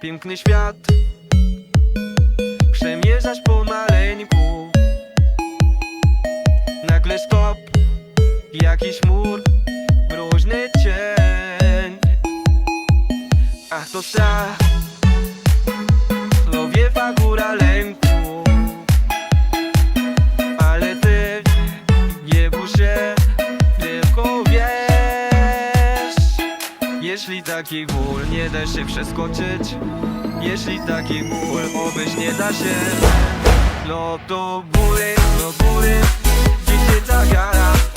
piękny świat Przemierzasz pomaleńku Nagle stop Jakiś mur Mroźny cień. Ach to strach Jeśli taki ból nie da się przeskoczyć Jeśli taki ból obejść nie da się No to bóle, no bóle Gdzie ta gara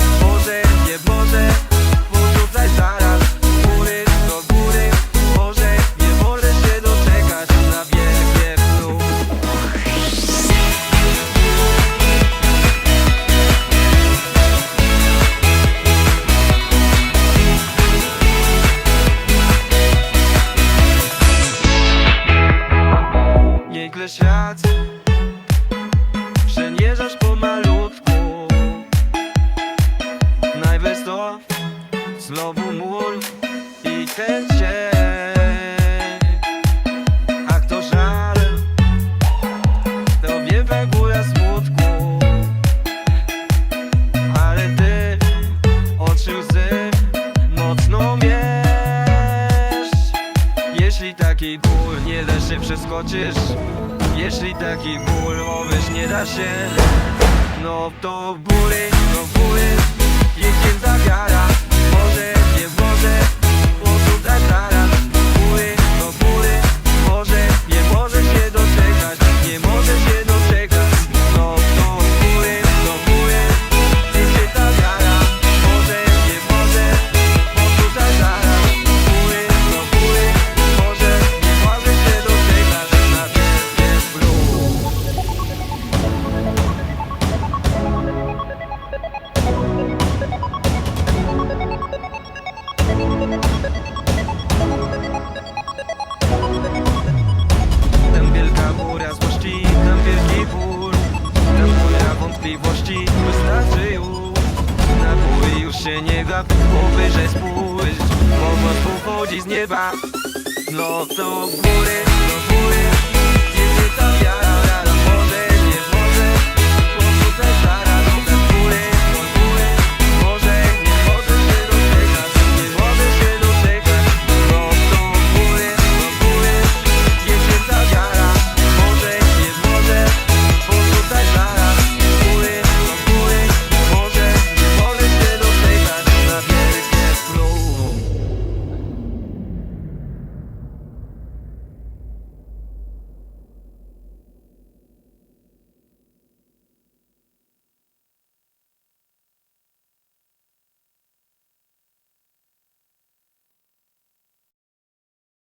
mur I cień A kto żal To wielka góra smutku. Ale ty Oczy łzy Mocno wiesz? Jeśli taki ból nie da się przeskoczysz Jeśli taki ból obejść nie da się No to bóle, no bóle zawiara Może, Sięga do głowy, że spójrz Pomoc pochodzi z nieba. No to góry, do góry Kiedy to wiara